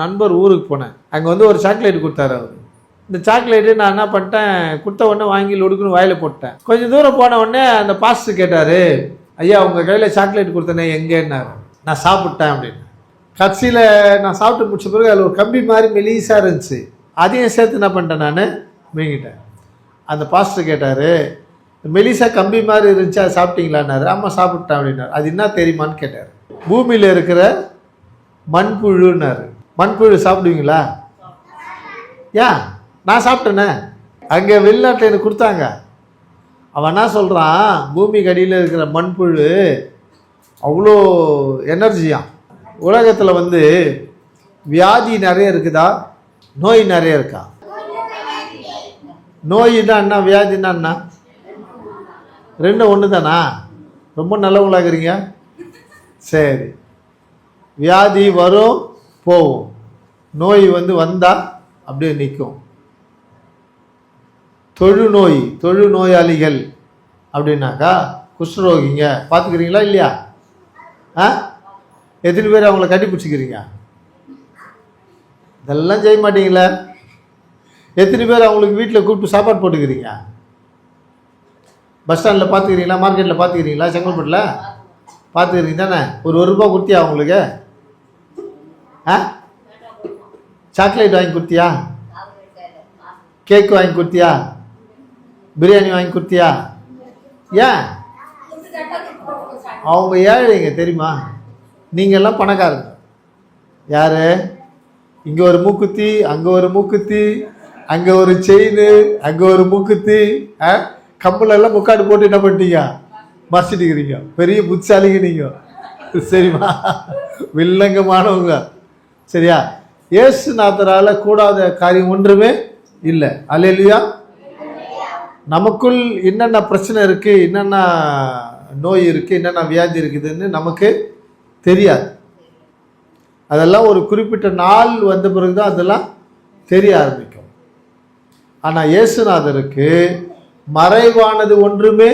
நண்பர் ஊருக்கு போனேன். அங்கே வந்து ஒரு சாக்லேட் கொடுத்தாரு அவர். இந்த சாக்லேட்டு நான் என்ன பண்ணிட்டேன் கொடுத்த உடனே வாங்கி லொடுக்குன்னு வாயில் போட்டேன் கொஞ்சம் தூரம் போன உடனே அந்த பாஸ்டர் கேட்டார் ஐயா உங்கள் கையில் சாக்லேட் கொடுத்தனே எங்கேன்னாரு. நான் சாப்பிட்டேன் அப்படின்னு. கட்சியில் நான் சாப்பிட்டு முடிச்ச பிறகு அதில் ஒரு கம்பி மாதிரி மெலீஸாக இருந்துச்சு. அதையும் சேர்த்து என்ன பண்ணிட்டேன் நான்? மீங்கிட்டேன் அந்த பாஸ்டர் கேட்டார் மெலிசா கம்பி மாதிரி இருந்துச்சு அதை சாப்பிட்டீங்களான்னாரு. ஆமாம் சாப்பிட்டேன் அப்படின்னாரு. அது என்ன தெரியுமான்னு கேட்டார். பூமியில் இருக்கிற மண்புழுன்னாரு. மண்புழு சாப்பிடுவீங்களா? ஏன் நான் சாப்பிட்டேனே. அங்கே வெளிநாட்டில் எனக்கு கொடுத்தாங்க. அவன் என்ன சொல்கிறான் பூமிக்கு அடியில் இருக்கிற மண்புழு அவ்வளோ எனர்ஜியாம் உலகத்தில் வந்து வியாதி நிறைய இருக்குதா? நோய் நிறைய இருக்கா? நோயினா என்ன? வியாதினா என்ன? ரெண்டும் ஒன்று தானா ரொம்ப நல்லவங்களாகிறீங்க சரி. வியாதி வரும் போகும் நோய் வந்து வந்தால் அப்படியே நிற்கும் தொழுநோய் தொழுநோயாளிகள் அப்படின்னாக்கா குஷ்டரோகிங்க பார்த்துக்கிறீங்களா இல்லையா? ஆ? எத்தனை பேர் அவங்கள கட்டிப்பிடிச்சிக்கிறீங்க இதெல்லாம் செய்ய மாட்டீங்களே. எத்தனை பேர் அவங்களுக்கு வீட்டில் கூப்பிட்டு சாப்பாடு போட்டுக்கிறீங்க? பஸ் ஸ்டாண்டில் பார்த்துக்கிறீங்களா? மார்க்கெட்டில் பார்த்துக்கிறீங்களா? செங்கல்பட்டில்? பார்த்துக்கிறீங்க தானே? ஒரு ஒரு ரூபா கொடுத்தியா அவங்களுக்கு? ஆ? சாக்லேட் வாங்கி கொடுத்தியா? கேக் வாங்கி கொடுத்தியா? பிரியாணி வாங்கி கொடுத்தியா? ஏன்? அவங்க ஏழைங்க தெரியுமா? நீங்கள்லாம் பணக்காரங்க. யார்? இங்கே ஒரு மூக்குத்தி அங்கே ஒரு மூக்குத்தி அங்கே ஒரு செயின் அங்கே ஒரு மூக்குத்தி ஆ? முக்காடு போட்டு என்ன பண்ணிட்டீங்க? மறைச்சிட்டுக்கிறீங்க பெரிய புத்திசாலிங்க நீங்கள் சரிம்மா. வில்லங்கமானவங்க. சரியா? இயேசுநாதரால் கூடாத காரியம் ஒன்றுமே இல்லை. அல்லேலுயா. நமக்குள் என்னென்ன பிரச்சனை இருக்குது என்னென்ன நோய் இருக்குது என்னென்ன வியாதி இருக்குதுன்னு நமக்கு தெரியாது. அதெல்லாம் ஒரு குறிப்பிட்ட நாள் வந்த பிறகு தான் அதெல்லாம் தெரிய ஆரம்பிக்கும். ஆனால் இயேசுநாதருக்கு மறைவானது ஒன்றுமே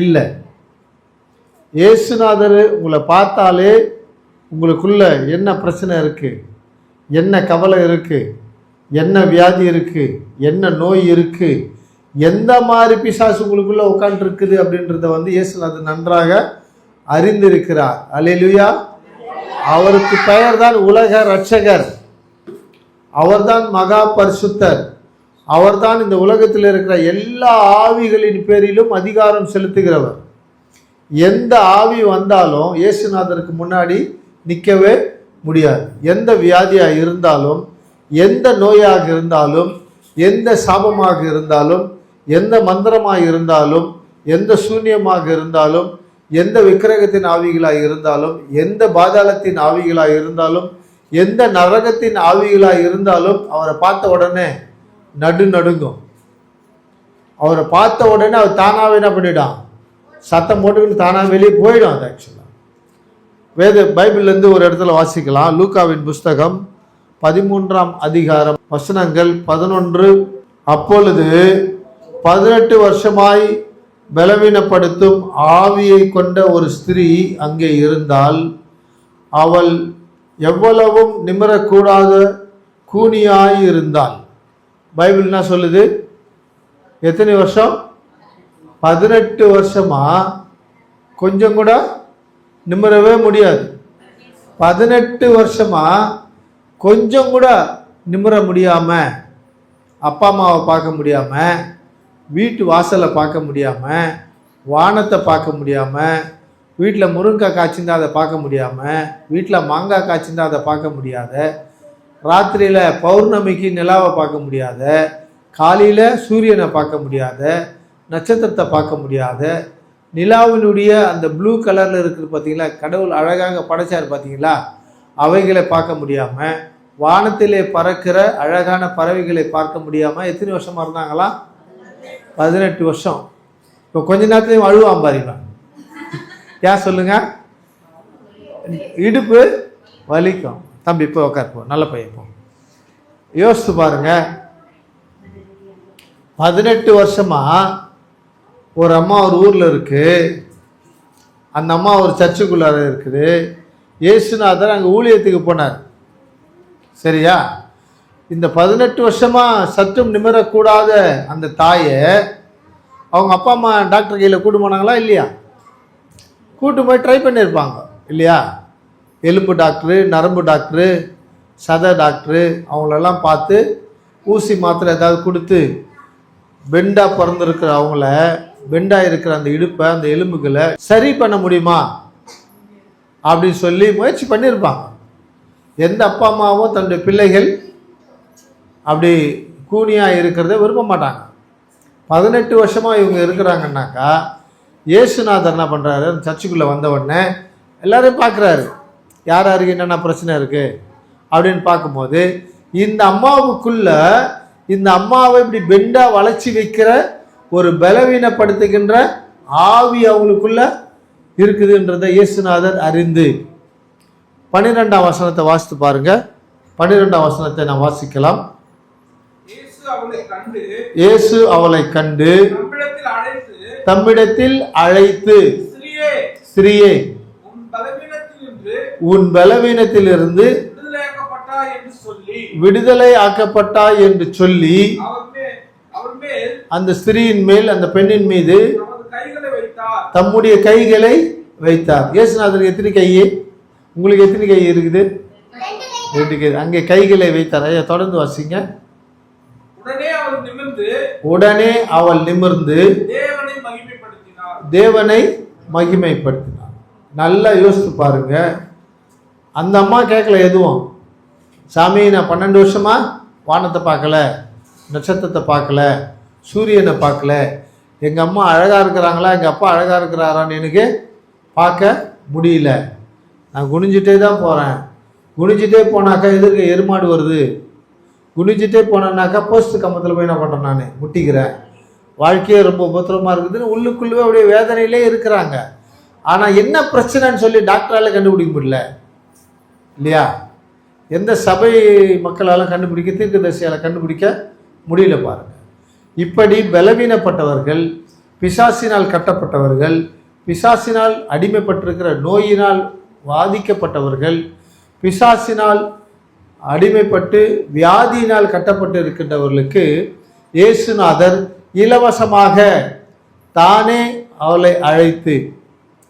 இல்லை. இயேசுநாதர் உங்களை பார்த்தாலே உங்களுக்குள்ள என்ன பிரச்சனை இருக்குது என்ன கவலை இருக்குது என்ன வியாதி இருக்குது என்ன நோய் இருக்குது எந்த மாதிரி பிசாசு உங்களுக்குள்ளே உட்காந்துருக்குது அப்படின்றத வந்து இயேசுநாதர் நன்றாக அறிந்திருக்கிறார். அலையிலுயா அவருக்கு பெயர் தான் உலக ரட்சகர் அவர்தான் மகா பரிசுத்தர். அவர்தான் இந்த உலகத்தில் இருக்கிற எல்லா ஆவிகளின் பேரிலும் அதிகாரம் செலுத்துகிறவர். எந்த ஆவி வந்தாலும் இயேசுநாதருக்கு முன்னாடி நிற்கவே முடியாது. எந்த வியாதியாக இருந்தாலும் எந்த நோயாக இருந்தாலும் எந்த சாபமாக இருந்தாலும் எந்த மந்திரமாக இருந்தாலும் எந்த சூன்யமாக இருந்தாலும் எந்த விக்கிரகத்தின் ஆவிகளாக இருந்தாலும் எந்த பாதாளத்தின் ஆவிகளாக இருந்தாலும் எந்த நரகத்தின் ஆவிகளாக இருந்தாலும் அவரை பார்த்த உடனே நடு நடுங்கும். அவரை பார்த்த உடனே அவர் தானாகவே என்ன பண்ணிடான் சத்தம் போட்டுக்கிட்டு தானாக வெளியே போயிடும் அது ஆக்சுவலி வேத பைபிள்லேருந்து ஒரு இடத்துல வாசிக்கலாம். லூக்காவின் புஸ்தகம் பதிமூன்றாம் அதிகாரம் வசனங்கள் பதினொன்று. அப்பொழுது பதினெட்டு வருஷமாய் பலவீனப்படுத்தும் ஆவியை கொண்ட ஒரு ஸ்திரீ அங்கே இருந்தால் அவள் எவ்வளவும் நிமிரக்கூடாத கூனியாய் இருந்தாள். பைபிள் என்ன சொல்லுது? எத்தனை வருஷம்? பதினெட்டு வருஷமா? கொஞ்சம் கூட நிமிரவே முடியாது. பதினெட்டு வருஷமா கொஞ்சம் கூட நிமிர முடியாம அப்பா அம்மாவை பார்க்க முடியாம வீட்டு வாசலை பார்க்க முடியாம வானத்தை பார்க்க முடியாம வீட்டில் முருங்கைக்காய் காய்ச்சிருந்தா அதை பார்க்க முடியாம வீட்டில் மாங்காய் காய்ச்சிருந்தா அதை பார்க்க முடியாத ராத்திரியில் பௌர்ணமிக்கு நிலாவை பார்க்க முடியாத காலையில் சூரியனை பார்க்க முடியாத நட்சத்திரத்தை பார்க்க முடியாத நிலாவினுடைய அந்த ப்ளூ கலரில் இருக்குது பார்த்தீங்களா கடவுள் அழகாக படைச்சார் பார்த்தீங்களா அவைகளை பார்க்க முடியாமல் வானத்திலே பறக்கிற அழகான பறவைகளை பார்க்க முடியாமல் எத்தனை வருஷமாக இருந்தாங்களா? பதினெட்டு வருஷம். இப்போ கொஞ்ச நேரத்துலையும் அழுவான் பாருங்க. ஏன் சொல்லுங்க? இடுப்பு வலிக்கும். தம்பி இப்போ உட்காருப்போம் நல்ல பையன் யோசித்து பாருங்க. பதினெட்டு வருஷமாக ஒரு அம்மா ஒரு ஊரில் இருக்குது அந்த அம்மா ஒரு சர்ச்சுக்குள்ளார இருக்குது. இயேசுநாதர் அங்கே ஊழியத்துக்கு போனார். சரியா? இந்த பதினெட்டு வருஷமாக சற்றும் நிமிரக்கூடாத அந்த தாயை அவங்க அப்பா அம்மா டாக்டர் கையில் கூட்டு போனாங்களா இல்லையா? கூட்டு போய் ட்ரை பண்ணியிருப்பாங்க. இல்லையா? எலும்பு டாக்டரு நரம்பு டாக்டரு சத டாக்டரு அவங்களெல்லாம் பார்த்து ஊசி மாத்திரை ஏதாவது கொடுத்து பெண்டாக பிறந்திருக்கிற அவங்கள பெண்டாக இருக்கிற அந்த இடுப்பை அந்த எலும்புகளை சரி பண்ண முடியுமா? அப்படின்னு சொல்லி முயற்சி பண்ணியிருப்பாங்க. எந்த அப்பா அம்மாவும் தன்னுடைய பிள்ளைகள் அப்படி கூனியாக இருக்கிறத விரும்ப மாட்டாங்க. பதினெட்டு வருஷமாக இவங்க இருக்கிறாங்கன்னாக்கா இயேசுநாதர் என்ன பண்ணுறாரு சர்ச்சுக்குள்ளே வந்த உடனே எல்லாரையும் பார்க்குறாரு. யார் யாருக்கு என்னென்ன பிரச்சனை இருக்குது அப்படின்னு பார்க்கும்போது இந்த அம்மாவுக்குள்ள இந்த அம்மாவை இப்படி பெண்டாக வளைச்சி வைக்கிற ஒரு பலவீனப்படுத்துகின்ற ஆவி அவங்களுக்குள்ள இருக்குதுன்றதை இயேசுநாதர் அறிந்து. பன்னிரெண்டாம் வசனத்தை வாசித்து பாருங்க. பன்னிரெண்டாம் வசனத்தை நான் வாசிக்கலாம். இயேசு அவளை கண்டு தம்மிடத்தில் அழைத்து ஸ்திரியே உன் பலவீனத்திலிருந்து விடுதலை ஆக்கப்பட்டாய் என்று சொல்லி அவர் மேல் அவர் மேல் அந்த ஸ்திரீயின் மேல் அந்த பெண்ணின் மீது தம்முடைய கைகளை வைத்தார். இயேசுநாதருக்கு எத்தனை கை? உங்களுக்கு எத்தனை கை இருக்குது? ரெண்டு கை. அங்கே கைகளை வைத்தார். ஐயா தொடர்ந்து வாசிங்க. உடனே அவள் நிமிர்ந்து தேவனை மகிமைப்படுத்தினார் நல்லா யோசித்து பாருங்க. அந்த அம்மா கேட்கல எதுவும். சாமி நான் பன்னெண்டு வருஷமா வானத்தை பார்க்கல நட்சத்திரத்தை பார்க்கல. சூரியனை பார்க்கல. எங்கள் அம்மா அழகாக இருக்கிறாங்களா? எங்கள் அப்பா அழகாக இருக்கிறாரான்னு எனக்கு பார்க்க முடியல. நான் குனிஞ்சிட்டே தான் போகிறேன் குனிஞ்சிட்டே போனாக்கா எதிர்க்க எருமாடு வருது. குனிஞ்சிட்டே போனேன்னாக்கா போஸ்ட் கம்பத்தில் போய் என்ன பண்ணுறேன் நான்? முட்டிக்கிறேன். வாழ்க்கையே ரொம்ப உபத்திரமாக இருக்குதுன்னு உள்ளுக்குள்ளவே அப்படியே வேதனையிலே இருக்கிறாங்க. ஆனால் என்ன பிரச்சனைன்னு சொல்லி டாக்டரால் கண்டுபிடிக்க முடியல. இல்லையா? எந்த சபை மக்களால் கண்டுபிடிக்க தீர்க்கதரிசியால் கண்டுபிடிக்க முடியல பாருங்க. இப்படி பலவீனப்பட்டவர்கள் பிசாசினால் கட்டப்பட்டவர்கள் பிசாசினால் அடிமைப்பட்டிருக்கிற நோயினால் பாதிக்கப்பட்டவர்கள் பிசாசினால் அடிமைப்பட்டு வியாதியினால் கட்டப்பட்டு இருக்கின்றவர்களுக்கு இயேசுநாதர் இலவசமாக தானே அவளை அழைத்து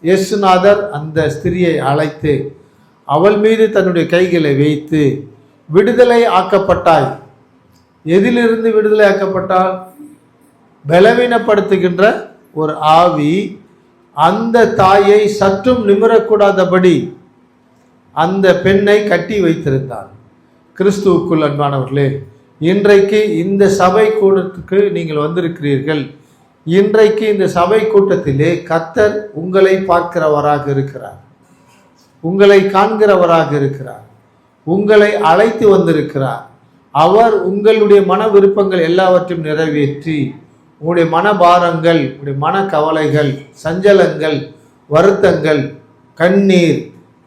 இயேசுநாதர் அந்த ஸ்திரியை அழைத்து அவள் மீது தன்னுடைய கைகளை வைத்து விடுதலை ஆக்கப்பட்டாய். எதிலிருந்து விடுதலை ஆக்கப்பட்டால் பலவீனப்படுத்துகின்ற ஒரு ஆவி அந்த தாயை சற்றும் நிமிரக்கூடாதபடி அந்த பெண்ணை கட்டி வைத்திருந்தார் கிறிஸ்துவுக்குள் அன்பானவர்களே இன்றைக்கு இந்த சபை கூட்டத்துக்கு நீங்கள் வந்திருக்கிறீர்கள். இன்றைக்கு இந்த சபை கூட்டத்திலே கத்தர் உங்களை பார்க்கிறவராக இருக்கிறார். உங்களை காண்கிறவராக இருக்கிறார். உங்களை அழைத்து வந்திருக்கிறார். அவர் உங்களுடைய மன விருப்பங்கள் எல்லாவற்றையும் நிறைவேற்றி உங்களுடைய மனபாரங்கள் உங்களுடைய மன கவலைகள் சஞ்சலங்கள் வருத்தங்கள் கண்ணீர்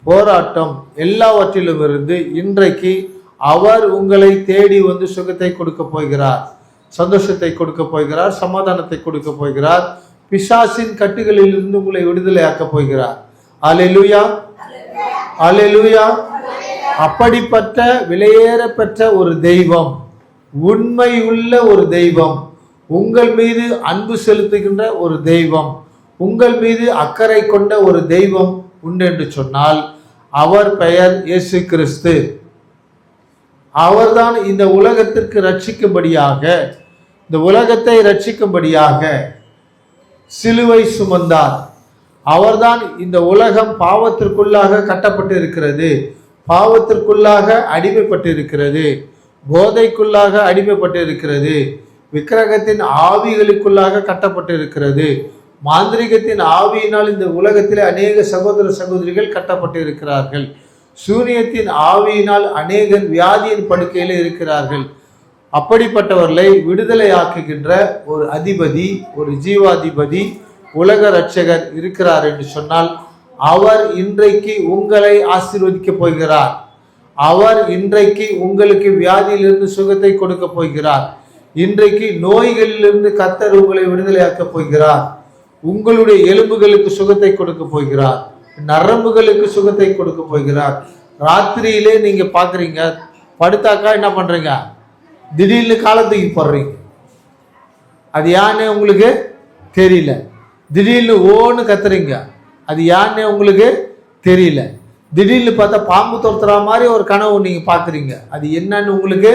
போராட்டம் எல்லாவற்றிலும் இருந்து இன்றைக்கு அவர் உங்களை தேடி வந்து சுகத்தை கொடுக்க போகிறார். சந்தோஷத்தை கொடுக்க போகிறார் சமாதானத்தை கொடுக்க போகிறார். பிசாசின் கட்டுகளில் இருந்து உங்களை விடுதலையாக்கப் போகிறார். அலைலுயா அலெலுயா அப்படிப்பட்ட விலையேற பெற்ற ஒரு தெய்வம் உண்மை உள்ள ஒரு தெய்வம். உங்கள் மீது அன்பு செலுத்துகின்ற ஒரு தெய்வம் உங்கள் மீது அக்கறை கொண்ட ஒரு தெய்வம் உண்டு என்று சொன்னால் அவர் பெயர் இயேசு கிறிஸ்து. அவர்தான் இந்த உலகத்திற்கு ரட்சிக்கும்படியாக இந்த உலகத்தை ரட்சிக்கும்படியாக சிலுவை சுமந்தார். அவர்தான் இந்த உலகம் பாவத்திற்குள்ளாக கட்டப்பட்டு இருக்கிறது பாவத்திற்குள்ளாக அடிமைப்பட்டு இருக்கிறது போதைக்குள்ளாக அடிமைப்பட்டு இருக்கிறது விக்கிரகத்தின் ஆவிகளுக்குள்ளாக கட்டப்பட்டு இருக்கிறது மாந்திரிகத்தின் ஆவியினால் இந்த உலகத்திலே அநேக சகோதர சகோதரிகள் கட்டப்பட்டு இருக்கிறார்கள் சூரியத்தின் ஆவியினால் அநேகர் வியாதியின் படுக்கையில் இருக்கிறார்கள். அப்படிப்பட்டவர்களை விடுதலை ஆக்குகின்ற ஒரு அதிபதி ஒரு ஜீவாதிபதி உலக ரட்சகர் இருக்கிறார் என்று சொன்னால் அவர் இன்றைக்கு உங்களை ஆசீர்வதிக்கப் போகிறார். அவர் இன்றைக்கு உங்களுக்கு வியாதியிலிருந்து சுகத்தை கொடுக்க போகிறார். இன்றைக்கு நோய்களிலிருந்து கத்தர் உங்களை விடுதலையாக்கப் போகிறார். உங்களுடைய எலும்புகளுக்கு சுகத்தை கொடுக்க போகிறார். நரம்புகளுக்கு சுகத்தை கொடுக்க போகிறார். ராத்திரியிலே நீங்க பாக்குறீங்க படுத்தாக்கா என்ன பண்ணுறீங்க திடீர்னு காலத்துக்கு போடுறீங்க. அது யான்னு உங்களுக்கு தெரியல. திடீர்னு ஓன்னு கத்துறீங்க. அது யானே உங்களுக்கு தெரியல. திடீர்னு பார்த்தா பாம்பு துரத்துற மாதிரி ஒரு கனவு நீங்கள் பார்க்குறீங்க அது என்னன்னு உங்களுக்கு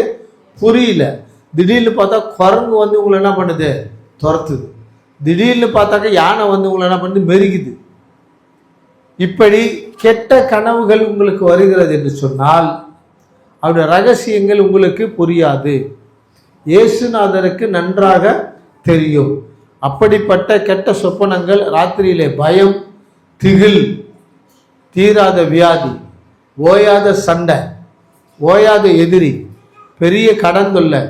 புரியல. திடீர்னு பார்த்தா குரங்கு வந்து உங்களை என்ன பண்ணுது? துரத்துது. திடீர்னு பார்த்தாக்க யானை வந்து உங்களை என்ன பண்ணுது? மெருகுது. இப்படி கெட்ட கனவுகள் உங்களுக்கு வருகிறது என்று சொன்னால் அவருடைய ரகசியங்கள் உங்களுக்கு புரியாது. இயேசுநாதருக்கு நன்றாக தெரியும். அப்படிப்பட்ட கெட்ட சொப்பனங்கள் ராத்திரியிலே பயம் திகில் தீராத வியாதி ஓயாத சண்டை ஓயாத எதிரி பெரிய கடன் தொல்லை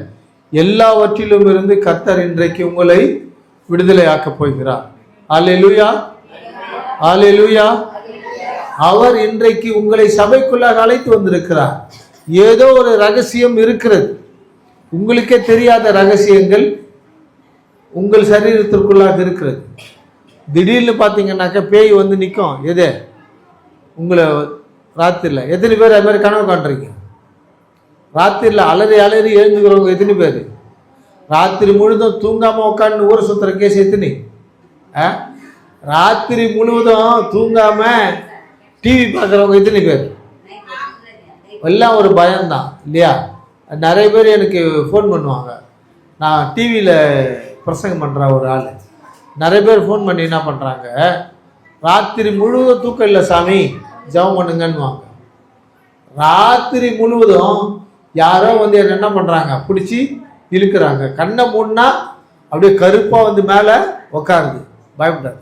எல்லாவற்றிலும் இருந்து கர்த்தர் இன்றைக்கு உங்களை விடுதலை ஆக்கப் போகிறார். அல்லேலூயா அல்லேலூயா அவர் இன்றைக்கு உங்களை சபைக்குள்ளாக அழைத்து வந்திருக்கிறார். ஏதோ ஒரு ரகசியம் இருக்கிறது. உங்களுக்கே தெரியாத ரகசியங்கள் உங்கள் சரீரத்திற்குள்ளாக இருக்கிறது. திடீர்னு பார்த்தீங்கன்னாக்கா பேய் வந்து நிற்கும் எது? உங்களை ராத்திரியில் எத்தனை பேர் அது மாதிரி கனவு காண்றீங்க? ராத்திரியில் அலறி அலறி எழுந்துக்கிறவங்க எத்தனை பேர்? ராத்திரி முழுதும் தூங்காமல் உட்காந்து ஊரை சுற்றுற கேஸ் எத்தனை? ஆ? ராத்திரி முழுவதும் தூங்காமல் டிவி பார்க்குறவங்க எத்தனை பேர்? எல்லாம் ஒரு பயம்தான் இல்லையா? நிறைய பேர் எனக்கு ஃபோன் பண்ணுவாங்க. நான் டிவியில் பிரசங்கம் பண்ணுற ஒரு ஆள். நிறைய பேர் ஃபோன் பண்ணி என்ன பண்ணுறாங்க ராத்திரி முழுவதும் தூக்கம் இல்லை சாமி ஜெபம் பண்ணுங்கன்னுவாங்க. ராத்திரி முழுவதும் யாரோ வந்து என்ன பண்ணுறாங்க பிடிச்சி இழுக்கிறாங்க. கண்ணை மூடினா அப்படியே கருப்பாக வந்து மேலே உக்காருது. பயப்படாது.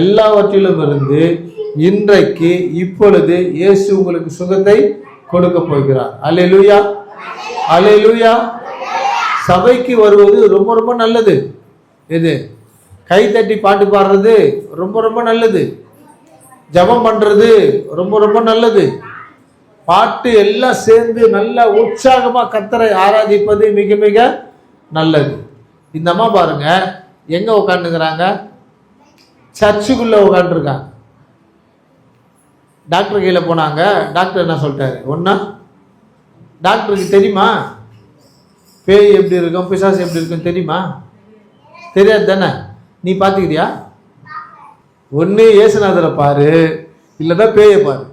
எல்லாவற்றிலும் இருந்து இன்றைக்கு இப்பொழுது இயேசு உங்களுக்கு சுகத்தை கொடுக்க போகிறார். அலை லூயா சபைக்கு வருவது ரொம்ப ரொம்ப நல்லது. இது கை தட்டி பாட்டு பாடுறது ரொம்ப ரொம்ப நல்லது. ஜெபம் பண்ணுறது ரொம்ப ரொம்ப நல்லது. பாட்டு எல்லாம் சேர்ந்து நல்ல உற்சாகமாக கத்தரை ஆராதிப்பது மிக மிக நல்லது. இந்த அம்மா பாருங்க எங்க உட்காந்துக்கிறாங்க சர்ச்சுக்குள்ள உட்காந்துருக்காங்க டாக்டர் கீழே போனாங்க. டாக்டர் என்ன சொல்லிட்டாரு? ஒன்றா டாக்டருக்கு தெரியுமா? பேய் எப்படி இருக்கும் பிசாசு எப்படி இருக்கும் தெரியுமா? தெரியாது தானே? நீ பார்த்துக்கிறியா ஒன்று இயேசுநாதரை பாரு இல்லைன்னா பேயை பாரு.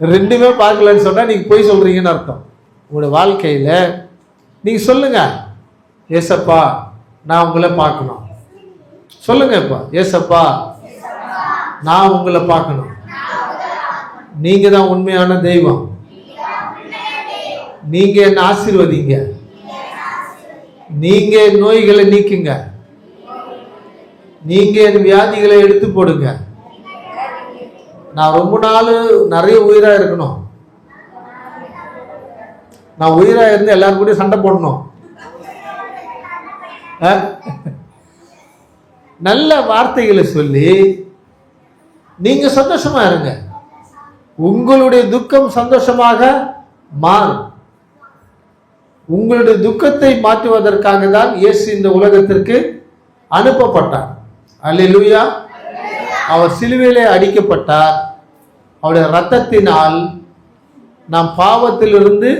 ரெண்டுமே பார்க்கலன்னு சொன்னால் நீங்கள் போய் சொல்கிறீங்கன்னு அர்த்தம். உங்களோட வாழ்க்கையில் நீங்கள் சொல்லுங்கள் ஏசப்பா நான் உங்களை பார்க்கணும். சொல்லுங்க இப்போ. ஏசப்பா நான் உங்களை பார்க்கணும். நீங்கள் தான் உண்மையான தெய்வம். நீங்கள் என்ன ஆசீர்வதிங்க. நீங்கள் நோய்களை நீக்குங்க. நீங்கள் என் வியாதிகளை எடுத்து போடுங்க. நான் ரொம்ப நாள் நிறைய உயிராக இருக்கணும். நான் உயிராக இருந்து எல்லாரும் கூட சண்டை போடணும். நல்ல வார்த்தைகளை சொல்லி நீங்கள் சந்தோஷமா இருங்க. உங்களுடைய துக்கம் சந்தோஷமாக மாறும். உங்களுடைய துக்கத்தை மாற்றுவதற்காக தான் இயேசு இந்த உலகத்திற்கு அனுப்பப்பட்டார். அல்லேலூயா. அவர் சிலுவையிலே அடிக்கப்பட்டார். அவருடைய இரத்தத்தினால் நாம் பாவத்திலிருந்து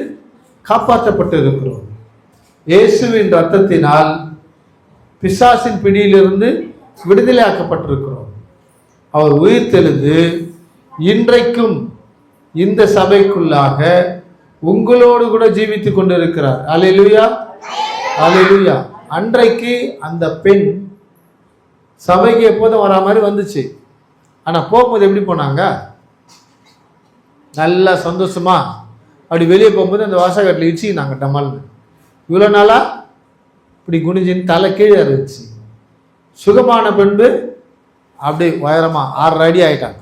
காப்பாற்றப்பட்டு இருக்கிறோம் இயேசுவின் இரத்தத்தினால் பிசாசின் பிடியிலிருந்து விடுதலையாக்கப்பட்டிருக்கிறோம். அவர் உயிர் தெழுந்து இன்றைக்கும் இந்த சபைக்குள்ளாக உங்களோடு கூட ஜீவித்துக் கொண்டிருக்கிறார். அலையிலுயா அலையிலுயா அன்றைக்கு அந்த பெண் சபைக்கு எப்போதும் வரா மாதிரி வந்துச்சு. ஆனால் போகும்போது எப்படி போனாங்க? நல்லா சந்தோஷமா அப்படி வெளியே போகும்போது அந்த வாசகட்டில் இடிச்சுக்கினாங்க டமால்னு. இவ்வளோ நாளாக இப்படி குனிஞ்சின்னு தலை கீழே இருந்துச்சு சுகமான பெண்பு அப்படி உயரமாக ஆறரை அடி ஆகிட்டாங்க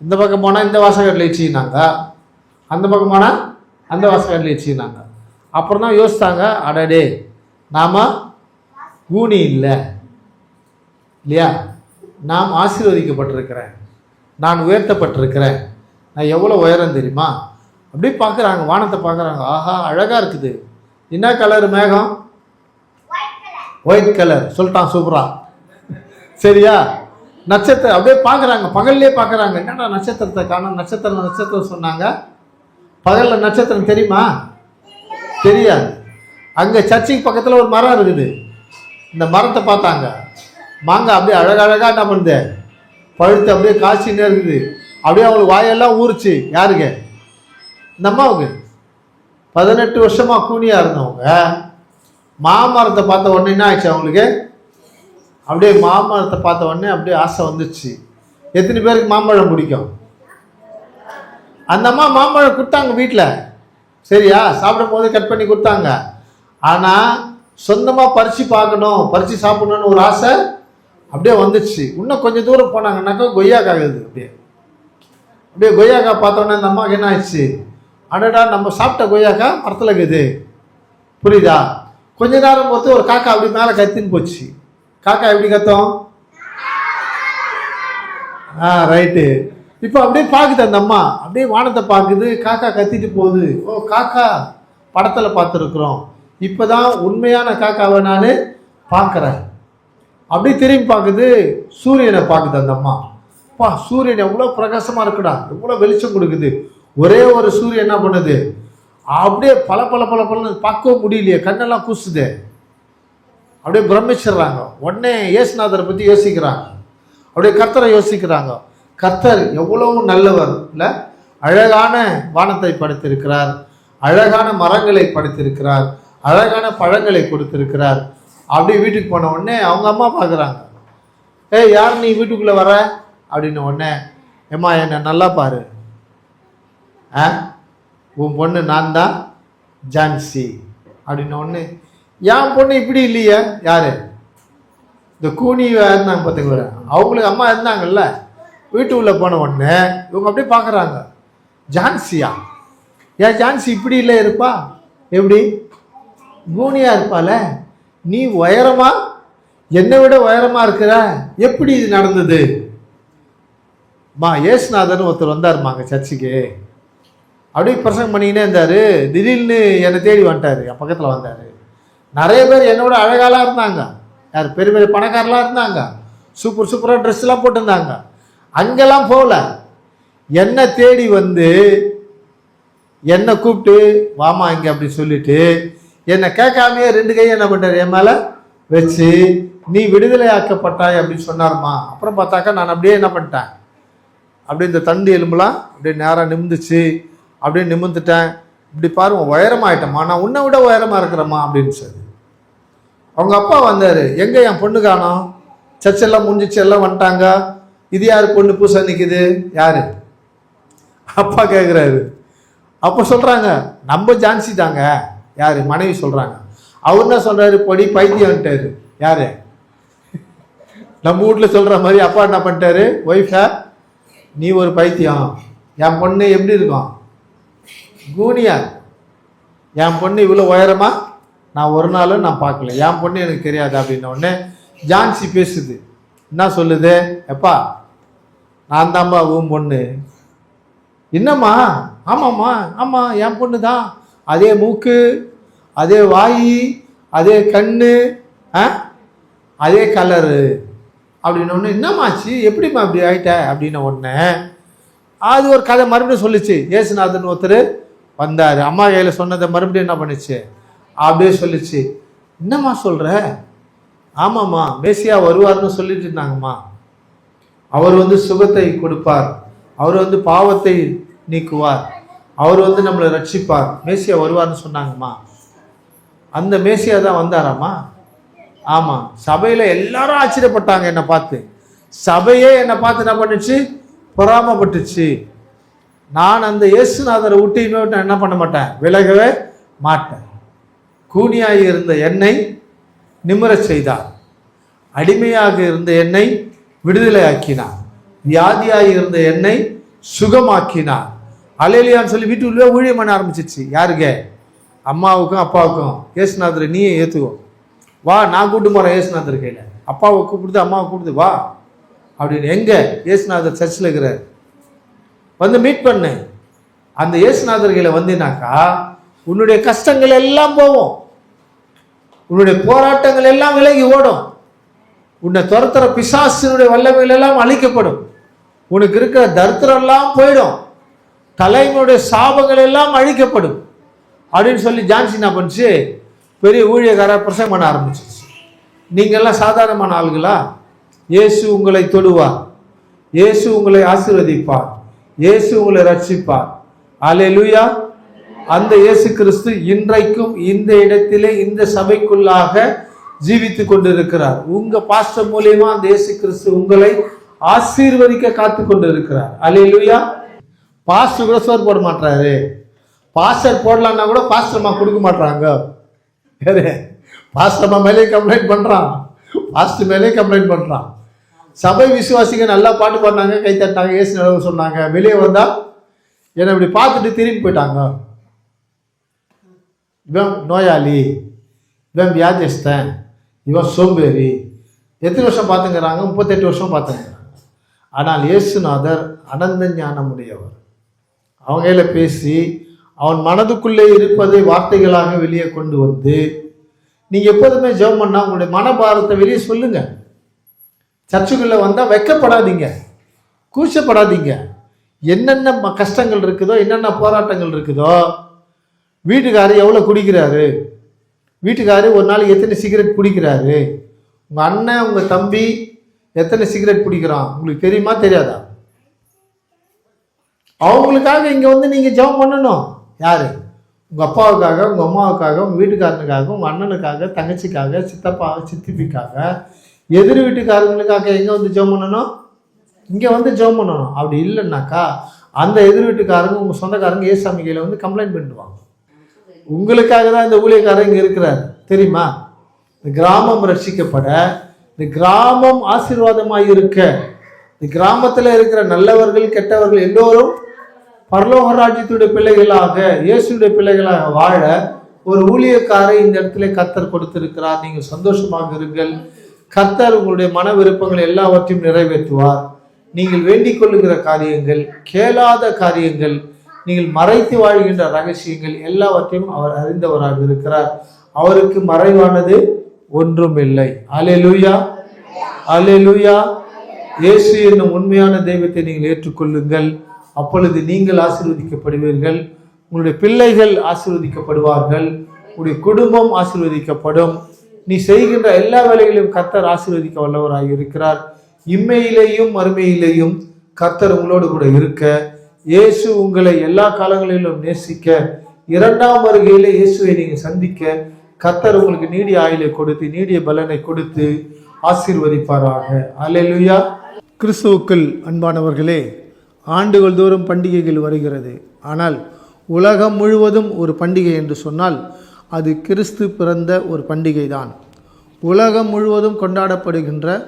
இந்த பக்கம் போனால் இந்த வாசகட்டில் இடிச்சுக்கினாங்க அந்த பக்கம் போனால் அந்த வாசகாட்டில் இடிச்சுக்கினாங்க அப்புறம் தான் யோசித்தாங்க அடடே நாம கூனி இல்லை. இல்லையா? நாம் ஆசீர்வதிக்கப்பட்டிருக்கிறேன். நான் உயர்த்தப்பட்டிருக்கிறேன். நான் எவ்வளோ உயரம் தெரியுமா? அப்படியே பார்க்குறாங்க வானத்தை பார்க்குறாங்க. ஆஹா அழகாக இருக்குது. என்ன கலர் மேகம்? ஒயிட் கலர் சொல்லிட்டான் சூப்பரா. சரியா? நட்சத்திரம் அப்படியே பார்க்குறாங்க பகல்லே பார்க்குறாங்க. என்னடா நட்சத்திரத்தை காணும்? நட்சத்திரம் நட்சத்திரம் சொன்னாங்க. பகலில் நட்சத்திரம் தெரியுமா? தெரியாது. அங்கே சர்ச்சுக்கு பக்கத்தில் ஒரு மரம் இருக்குது. இந்த மரத்தை பார்த்தாங்க. மாங்காய் அப்படியே அழகழகாக என்ன பண்ணுது? பழுத்து அப்படியே காய்ச்சின்னே இருக்குது. அப்படியே அவங்களுக்கு வாயெல்லாம் ஊறுச்சு. யாருங்க இந்த அம்மாவுக்கு. பதினெட்டு வருஷமாக கூனியாக இருந்தவங்க. மாமரத்தை பார்த்த உடனே என்ன ஆச்சு அவங்களுக்கு? அப்படியே மாமரத்தை பார்த்த உடனே அப்படியே ஆசை வந்துச்சு. எத்தனை பேருக்கு மாம்பழம் பிடிக்கும்? அந்த அம்மா மாம்பழம் கொடுத்தாங்க வீட்டில் சரியா? சாப்பிடும் போது கட் பண்ணி கொடுத்தாங்க. ஆனால் சொந்தமாக பறித்து பார்க்கணும். பறித்து சாப்பிடணும்னு ஒரு ஆசை அப்படியே வந்துச்சு. இன்னும் கொஞ்சம் தூரம் போனாங்கன்னாக்கா கொய்யாக்கா இருக்குது அப்படியே. அப்படியே கொய்யாக்கா பார்த்தோன்னே அந்த அம்மாவுக்கு என்ன ஆயிடுச்சு? அடடா நம்ம சாப்பிட்ட கொய்யாக்கா மரத்தில் இருக்குது. புரியுதா? கொஞ்ச நேரம் பொறுத்து ஒரு காக்கா அப்படி மேலே கத்தின்னு போச்சு. காக்கா எப்படி கத்தோம்? ஆ ரைட்டு. இப்போ அப்படியே பார்க்குது அந்த அம்மா. அப்படியே வானத்தை பார்க்குது. காக்கா கத்திட்டு போகுது. ஓ காக்கா படத்தில் பார்த்துருக்குறோம். இப்போ தான் உண்மையான காக்காவை நான் பார்க்குறேன். அப்படியே திரும்பி பார்க்குது சூரியனை பார்க்குது அந்த அம்மா. பா சூரியன் எவ்வளோ பிரகாசமாக இருக்குடா. எவ்வளோ வெளிச்சம் கொடுக்குது. ஒரே ஒரு சூரியன் என்ன பண்ணுது? அப்படியே பல பல பல பல பார்க்கவும் முடியலையே. கண்ணெல்லாம் கூசுதே. அப்படியே பிரமிச்சிடுறாங்க. உடனே இயேசுநாதரை பற்றி யோசிக்கிறாங்க. அப்படியே கர்த்தரை யோசிக்கிறாங்க. கர்த்தர் எவ்வளவு நல்லவர். இல்லை அழகான வானத்தை படைத்திருக்கிறார். அழகான மரங்களை படைத்திருக்கிறார். அழகான பழங்களை கொடுத்திருக்கிறார். அப்படியே வீட்டுக்கு போன உடனே அவங்க அம்மா பார்க்குறாங்க ஏய் யார் நீ வீட்டுக்குள்ளே வர? அப்படின்ன உடனே ஏம்மா என்னை நல்லா பாரு. ஆ? உன் பொண்ணு நான் தான் ஜான்சி. அப்படின்ன உடனே என் பொண்ணு இப்படி இல்லையே யார்? இந்த கூனி இருந்தாங்க பார்த்துங்களா அவங்களுக்கு அம்மா இருந்தாங்கல்ல வீட்டுக்குள்ளே போன உடனே இவங்க அப்படியே பார்க்குறாங்க ஜான்சியா? ஏன் ஜான்சி இப்படி இல்லை இருப்பா? எப்படி? கூனியாக இருப்பால நீ உயரமா? என்னை விட உயரமா இருக்கிற? எப்படி இது நடந்தது? மா ஏசுநாதன் ஒருத்தர் வந்தாருமாங்க சர்ச்சுக்கு. அப்படியே பிரசங்கம் பண்ணிக்கினே இருந்தார். திடீர்னு என்னை தேடி வந்துட்டார். என் பக்கத்தில் வந்தார். நிறைய பேர் என்னோட அழகாலாம் இருந்தாங்க. யார் பெரிய பெரிய பணக்காரலாம் இருந்தாங்க. சூப்பர் சூப்பராக ட்ரெஸ்லாம் போட்டிருந்தாங்க. அங்கெல்லாம் போகல. என்னை தேடி வந்து என்னை கூப்பிட்டு வாமா இங்கே அப்படி சொல்லிட்டு என்னை கேட்காமையே ரெண்டு கையை என்ன பண்ணார் என் மேலே வச்சு நீ விடுதலை ஆக்கப்பட்டாய் அப்படின்னு சொன்னாருமா. அப்புறம் பார்த்தாக்கா நான் அப்படியே என்ன பண்ணிட்டேன்? அப்படியே இந்த தண்டு எலும்புலாம் அப்படியே நேராக நிமிந்துச்சு. அப்படியே நிமிந்துட்டேன் இப்படி பாருங்க உயரமாயிட்டேம்மா. நான் உன்னை விட உயரமாக இருக்கிறேம்மா அப்படின்னு சொல்லி. அவங்க அப்பா வந்தார். எங்கே என் பொண்ணு காணும்? சர்ச்செல்லாம் முடிஞ்சிச்சு எல்லாம் வந்துட்டாங்க. இது யார்? பொண்ணு பூசா நிற்கிது யார்? அப்பா கேட்குறாரு அப்போ சொல்கிறாங்க நம்ம ஜான்சி தாங்க. யார்? மனைவி சொல்கிறாங்க அவர் என்ன சொல்கிறாரு பொடி பைத்தியம்ட்டாரு யார்? நம்ம வீட்டில் சொல்கிற மாதிரி அப்பா என்ன பண்ணிட்டாரு? ஒய்ஃபை நீ ஒரு பைத்தியம். என் பொண்ணு எப்படி இருக்கும்? கூனியா என் பொண்ணு இவ்வளோ உயரமா? நான் ஒரு நாளும் நான் பார்க்கல. என் பொண்ணு எனக்கு தெரியாது. அப்படின்ன உடனே ஜான்சி பேசுது. என்ன சொல்லுது? எப்பா நான் தான்பா உன் பொண்ணு. என்னம்மா? ஆமாம்மா ஆமாம் என் பொண்ணு தான் அதே மூக்கு அதே வாய் அதே கண் ஆ? அதே கலரு அப்படின்னு ஒன்று என்னம்மாச்சு எப்படிம்மா இப்படி ஆயிட்ட? அப்படின்ன உடனே அது ஒரு கதை மறுபடியும் சொல்லிச்சு. ஏசுநாதன் ஒருத்தர் வந்தார். அம்மா கையில் சொன்னதை மறுபடியும் என்ன பண்ணுச்சு? அப்படியே சொல்லிச்சு. என்னம்மா சொல்கிற ஆமாம்மா மேசியா வருவார்னு சொல்லிட்டு இருந்தாங்கம்மா. அவர் வந்து சுகத்தை கொடுப்பார். அவர் வந்து பாவத்தை நீக்குவார். அவர் வந்து நம்மளை ரட்சிப்பார். மேசியா வருவார்னு சொன்னாங்கம்மா. அந்த மேசியா தான் வந்தாராம்மா? ஆமாம் சபையில் எல்லாரும் ஆச்சரியப்பட்டாங்க என்னை பார்த்து. சபையே என்னை பார்த்து என்ன பண்ணுச்சு பொறாமப்பட்டுச்சு. நான் அந்த இயேசுநாதரை விட்டு விட்டு என்ன பண்ண மாட்டேன்? விலகவே மாட்டேன். கூனியாக இருந்த என்னை நிமிரச் செய்தார். அடிமையாக இருந்த என்னை விடுதலை ஆக்கினார் வியாதியாக இருந்த என்னை சுகமாக்கினார். அலையிலியான்னு சொல்லி வீட்டுக்குள்ளே ஊழியம் பண்ண ஆரம்பிச்சிச்சு யாருக்கு? அம்மாவுக்கும் அப்பாவுக்கும். ஏசுநாதரை நீயே ஏற்றுவோம் வா நான் கூட்டு போகிறேன் ஏசுநாதர் கையில். அப்பாவை கூப்பிடுது அம்மாவை கூப்பிடுது வா. அப்படின்னு எங்கே ஏசுநாதர் சர்ச்சில் இருக்கிறார். வந்து மீட் பண்ணு. அந்த ஏசுநாதர் கையில் வந்தினாக்கா உன்னுடைய கஷ்டங்கள் எல்லாம் போவோம் உன்னுடைய போராட்டங்கள் எல்லாம் விலகி ஓடும். உன்னை துரத்துற பிசாசினுடைய வல்லமைகள் எல்லாம் அழிக்கப்படும். உனக்கு இருக்கிற தரித்திரம் எல்லாம் போயிடும். தலைமுடைய சாபங்கள் எல்லாம் அழிக்கப்படும். அப்படின்னு சொல்லி ஜான்சி என்ன பண்ணுச்சு? பெரிய ஊழியக்கார பிரசங்கம் பண்ண ஆரம்பிச்சிச்சு நீங்கள்லாம் சாதாரணமான ஆளுங்களா இயேசு உங்களை தொடுவார். இயேசு உங்களை ஆசீர்வதிப்பார். இயேசு உங்களை ரட்சிப்பார். அல்லேலூயா அந்த இயேசு கிறிஸ்து இன்றைக்கும் இந்த இடத்திலே இந்த சபைக்குள்ளாக ஜீவித்து கொண்டிருக்கிறார். உங்க பாஸ்டர் மூலியமா அந்த இயேசு கிறிஸ்து உங்களை ஆசீர்வதிக்க காத்து கொண்டிருக்கிறார். லூயா பாஸ்டர் கூட சோறு போட மாட்டாரு பாஸ்டர் போடலான்னா கூட பாஸ்டர்மா கொடுக்க மாட்டாங்க யாரு? பாஸ்டர்மா மேலே கம்ப்ளைண்ட் பண்றான். பாஸ்டர் மேலே கம்ப்ளைண்ட் பண்றான். சபை விசுவாசிங்க நல்லா பாட்டு பாடினாங்க கை தட்டாங்க ஏசு நிலவு சொன்னாங்க. வெளியே வந்தா என்னை இப்படி பார்த்துட்டு திரும்பி போயிட்டாங்க. இவன் நோயாளி. இவன் வியாதிஸ்தன் இவன் சோம்பேறி. எத்தனை வருஷம் பார்த்துங்கிறாங்க? முப்பத்தெட்டு வருஷம் பார்த்துங்கிறாங்க. ஆனால் இயேசுநாதர் அனந்த ஞானமுடையவர். அவங்கள பேசி அவன் மனதுக்குள்ளே இருப்பதை வார்த்தைகளாக வெளியே கொண்டு வந்து நீங்கள் எப்போதுமே ஜெபம் பண்ணால் உங்களுடைய மனபாரத்தை வெளியே சொல்லுங்கள் சர்ச்சுக்குள்ளே வந்தால் வெக்கப்படாதீங்க. கூச்சப்படாதீங்க. என்னென்ன ம- கஷ்டங்கள் இருக்குதோ என்னென்ன போராட்டங்கள் இருக்குதோ வீட்டுக்காரர் எவ்வளோ குடிக்கிறாரு? வீட்டுக்காரர் ஒரு நாளைக்கு எத்தனை சிகரெட் பிடிக்கிறாரு உங்கள் அண்ணன் உங்கள் தம்பி எத்தனை சிகரெட் பிடிக்கிறான் உங்களுக்கு தெரியுமா தெரியாதா? அவங்களுக்காக இங்கே வந்து நீங்கள் ஜெபம் பண்ணணும். யார்? உங்கள் அப்பாவுக்காக உங்கள் அம்மாவுக்காக உங்கள் வீட்டுக்காரனுக்காக உங்கள் அண்ணனுக்காக தங்கச்சிக்காக சித்தப்பா சித்திப்பிக்காக எதிர் வீட்டுக்காரங்களுக்காக எங்கே வந்து ஜெபம் பண்ணணும்? இங்கே வந்து ஜெபம் பண்ணணும். அப்படி இல்லைன்னாக்கா அந்த எதிர் வீட்டுக்காரங்க உங்கள் சொந்தக்காரங்க ஏசாமி கையில் வந்து கம்ப்ளைண்ட் பண்ணிடுவாங்க. உங்களுக்காக தான் இந்த ஊழியக்காரர் இங்கே இருக்கிறார். தெரியுமா? இந்த கிராமம் ரட்சிக்கப்பட இந்த கிராமம் ஆசீர்வாதமாக இருக்க இந்த கிராமத்தில் இருக்கிற நல்லவர்கள் கெட்டவர்கள் எல்லோரும் பரலோக ராஜ்யத்துடைய பிள்ளைகளாக இயேசுடைய பிள்ளைகளாக வாழ ஒரு ஊழியக்காரை இந்த இடத்துல கத்தர் கொடுத்திருக்கிறார். நீங்கள் சந்தோஷமாக இருங்கள். கத்தர் உங்களுடைய மன விருப்பங்கள் எல்லாவற்றையும் நிறைவேற்றுவார். நீங்கள் வேண்டிக் கொள்ளுகிற காரியங்கள் கேளாத காரியங்கள் நீங்கள் மறைத்து வாழ்கின்ற ரகசியங்கள் எல்லாவற்றையும் அவர் அறிந்தவராக இருக்கிறார். அவருக்கு மறைவானது ஒன்றும் இல்லை அலே லூயா அலே அலையலூயா இயேசு என்னும் உண்மையான தெய்வத்தை நீங்கள் ஏற்றுக்கொள்ளுங்கள். அப்பொழுது நீங்கள் ஆசீர்வதிக்கப்படுவீர்கள். உங்களுடைய பிள்ளைகள் ஆசீர்வதிக்கப்படுவார்கள். உங்களுடைய குடும்பம் ஆசீர்வதிக்கப்படும். நீ செய்கின்ற எல்லா வேலைகளையும் கர்த்தர் ஆசீர்வதிக்க வல்லவராக இருக்கிறார். இம்மையிலேயும் மறுமையிலேயும் கர்த்தர் உங்களோடு கூட இருக்க. இயேசு உங்களை எல்லா காலங்களிலும் நேசிக்க. இரண்டாம் வருகையிலே இயேசுவை நீங்க சந்திக்க. கத்தர் உங்களுக்கு நீடிய ஆயுளை கொடுத்து நீடிய பலனை கொடுத்து ஆசீர்வதிப்பாராக. அல்லேலூயா கிறிஸ்துவுக்குள் அன்பானவர்களே ஆண்டுகள் தோறும் பண்டிகைகள் வருகிறது. ஆனால் உலகம் முழுவதும் ஒரு பண்டிகை என்று சொன்னால் அது கிறிஸ்து பிறந்த ஒரு பண்டிகை தான் உலகம் முழுவதும் கொண்டாடப்படுகின்ற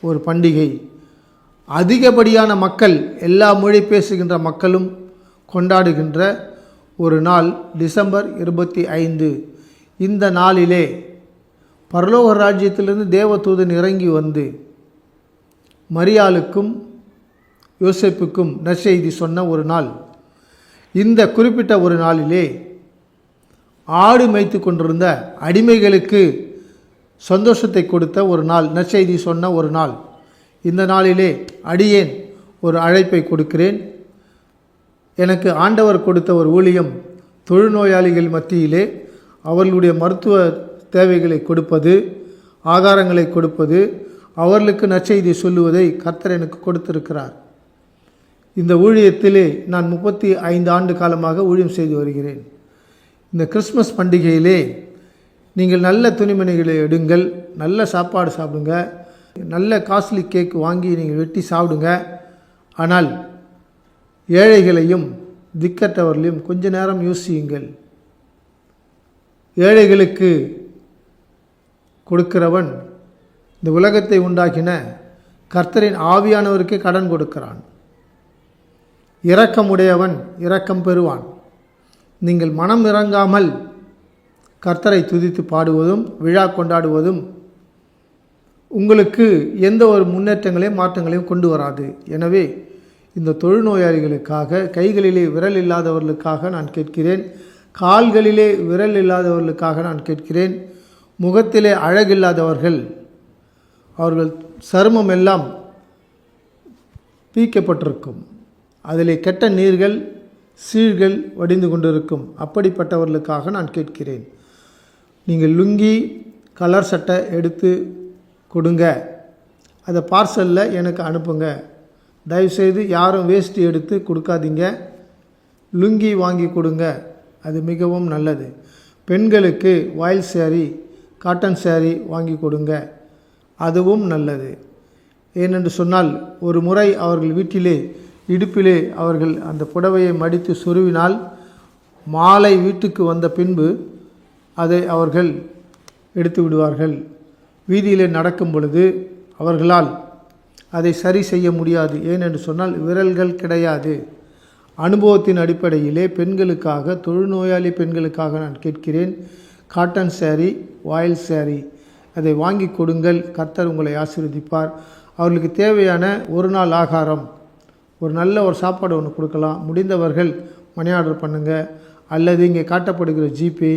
ஒரு பண்டிகை. அதிகப்படியான மக்கள் எல்லா மொழி பேசுகின்ற மக்களும் கொண்டாடுகின்ற ஒரு நாள் டிசம்பர் இருபத்தி ஐந்து. இந்த நாளிலே பரலோக ராஜ்யத்திலிருந்து தேவதூதன் இறங்கி வந்து மரியாளுக்கும் யோசிப்புக்கும் நற்செய்தி சொன்ன ஒரு நாள். இந்த குறிப்பிட்ட ஒரு நாளிலே ஆடு மேய்த்து கொண்டிருந்த அடிமைகளுக்கு சந்தோஷத்தை கொடுத்த ஒரு நாள் நற்செய்தி சொன்ன ஒரு நாள். இந்த நாளிலே அடியேன் ஒரு அழைப்பை கொடுக்கிறேன். எனக்கு ஆண்டவர் கொடுத்த ஒரு ஊழியம் தொழுநோயாளிகள் மத்தியிலே அவர்களுடைய மருத்துவ தேவைகளை கொடுப்பது ஆகாரங்களை கொடுப்பது அவர்களுக்கு நற்செய்தி சொல்லுவதை கர்த்தர் எனக்கு கொடுத்திருக்கிறார். இந்த ஊழியத்திலே நான் முப்பத்தி ஐந்து ஆண்டு காலமாக ஊழியம் செய்து வருகிறேன். இந்த கிறிஸ்மஸ் பண்டிகையிலே நீங்கள் நல்ல துணிமணிகளை எடுங்கள் நல்ல சாப்பாடு சாப்பிடுங்க நல்ல காஸ்ட்லி கேக் வாங்கி நீங்கள் வெட்டி சாப்பிடுங்க. ஆனால் ஏழைகளையும் திக்கற்றவர்களையும் கொஞ்ச நேரம் யோசியுங்கள். ஏழைகளுக்கு கொடுக்கிறவன் இந்த உலகத்தை உண்டாக்கின கர்த்தரின் ஆவியானவருக்கே கடன் கொடுக்கிறான். இரக்கமுடையவன் இரக்கம் பெறுவான். நீங்கள் மனம் இறங்காமல் கர்த்தரை துதித்து பாடுவதும் விழா கொண்டாடுவதும் உங்களுக்கு எந்த ஒரு முன்னேற்றங்களையும் மாற்றங்களையும் கொண்டு வராது. எனவே இந்த தொழுநோயாளிகளுக்காக கைகளிலே விரல் இல்லாதவர்களுக்காக நான் கேட்கிறேன். கால்களிலே விரல் இல்லாதவர்களுக்காக நான் கேட்கிறேன். முகத்திலே அழகில்லாதவர்கள் அவர்கள் சருமம் எல்லாம் பீக்கப்பட்டிருக்கும். அதிலே கெட்ட நீர்கள் சீழ்கள் வடிந்து கொண்டிருக்கும். அப்படிப்பட்டவர்களுக்காக நான் கேட்கிறேன். நீங்கள் லுங்கி கலர் சட்டை எடுத்து கொடுங்க. அதை பார்சலில் எனக்கு அனுப்புங்க. தயவுசெய்து யாரும் வேஷ்டி எடுத்து கொடுக்காதீங்க. லுங்கி வாங்கி கொடுங்க. அது மிகவும் நல்லது. பெண்களுக்கு வாயில் சேரீ காட்டன் சேரீ வாங்கி கொடுங்க. அதுவும் நல்லது. ஏனென்று சொன்னால் ஒரு முறை அவர்கள் வீட்டிலே இடுப்பிலே அவர்கள் அந்த புடவையை மடித்து சுருவினால் மாலை வீட்டுக்கு வந்த பின்பு அதை அவர்கள் எடுத்து விடுவார்கள். வீதியிலே நடக்கும் பொழுது அவர்களால் அதை சரி செய்ய முடியாது. ஏனென்று சொன்னால் விரல்கள் கிடையாது. அனுபவத்தின் அடிப்படையிலே பெண்களுக்காக தொழுநோயாளி பெண்களுக்காக நான் கேட்கிறேன். காட்டன் சேரீ வாயில் சேரீ அதை வாங்கி கொடுங்கள். கர்த்தர் உங்களை ஆசீர்வதிப்பார். அவர்களுக்கு தேவையான ஒரு நாள் ஆகாரம். ஒரு நல்ல ஒரு சாப்பாடு ஒன்று கொடுக்கலாம். முடிந்தவர்கள் மணி ஆர்டர் பண்ணுங்கள் அல்லது இங்கே காட்டப்படுகிற ஜிபே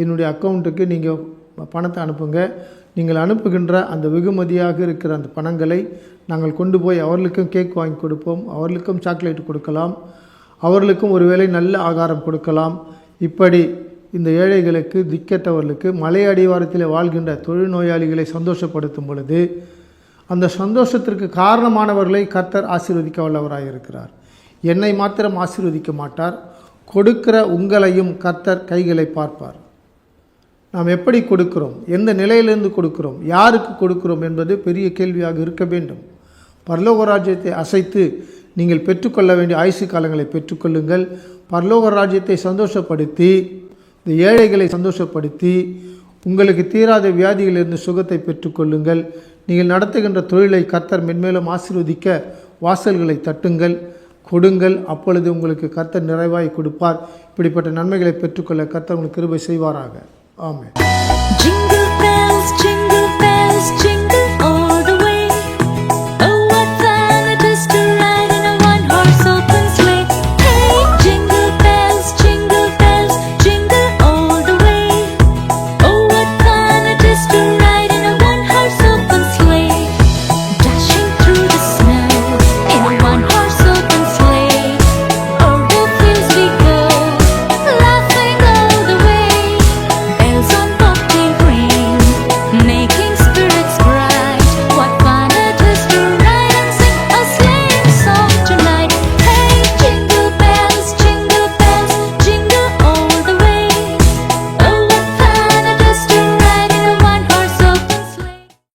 என்னுடைய அக்கௌண்ட்டுக்கு நீங்கள் பணத்தை அனுப்புங்க. நீங்கள் அனுப்புகின்ற அந்த வெகுமதியாக இருக்கிற அந்த பணங்களை நாங்கள் கொண்டு போய் அவர்களுக்கும் கேக் வாங்கி கொடுப்போம். அவர்களுக்கும் சாக்லேட் கொடுக்கலாம். அவர்களுக்கும் ஒருவேளை நல்ல ஆகாரம் கொடுக்கலாம். இப்படி இந்த ஏழைகளுக்கு திக்கற்றவர்களுக்கு மலை அடிவாரத்தில் வாழ்கின்ற தொழில்நோயாளிகளை சந்தோஷப்படுத்தும் பொழுது அந்த சந்தோஷத்திற்கு காரணமானவர்களை கர்த்தர் ஆசீர்வதிக்க வல்லவராக இருக்கிறார் என்னை மாத்திரம் ஆசீர்வதிக்க மாட்டார். கொடுக்கிற உங்களையும் கர்த்தர் கைகளை பார்ப்பார். நாம் எப்படி கொடுக்கிறோம்? எந்த நிலையிலிருந்து கொடுக்கிறோம்? யாருக்கு கொடுக்கிறோம் என்பது பெரிய கேள்வியாக இருக்க வேண்டும். பரலோக ராஜ்யத்தை அசைத்து நீங்கள் பெற்றுக்கொள்ள வேண்டிய ஆயுசு காலங்களை பெற்றுக்கொள்ளுங்கள். பரலோக ராஜ்யத்தை சந்தோஷப்படுத்தி இந்த ஏழைகளை சந்தோஷப்படுத்தி உங்களுக்கு தீராத வியாதிகளிலிருந்து சுகத்தை பெற்றுக்கொள்ளுங்கள். நீங்கள் நடத்துகின்ற தொழிலை கர்த்தர் மென்மேலும் ஆசீர்வதிக்க வாசல்களை தட்டுங்கள் கொடுங்கள். அப்பொழுது உங்களுக்கு கர்த்தர் நிறைவாய் கொடுப்பார். இப்படிப்பட்ட நன்மைகளை பெற்றுக்கொள்ள கர்த்தர் உங்களுக்கு கிருபை செய்வாராக. ஆமாம்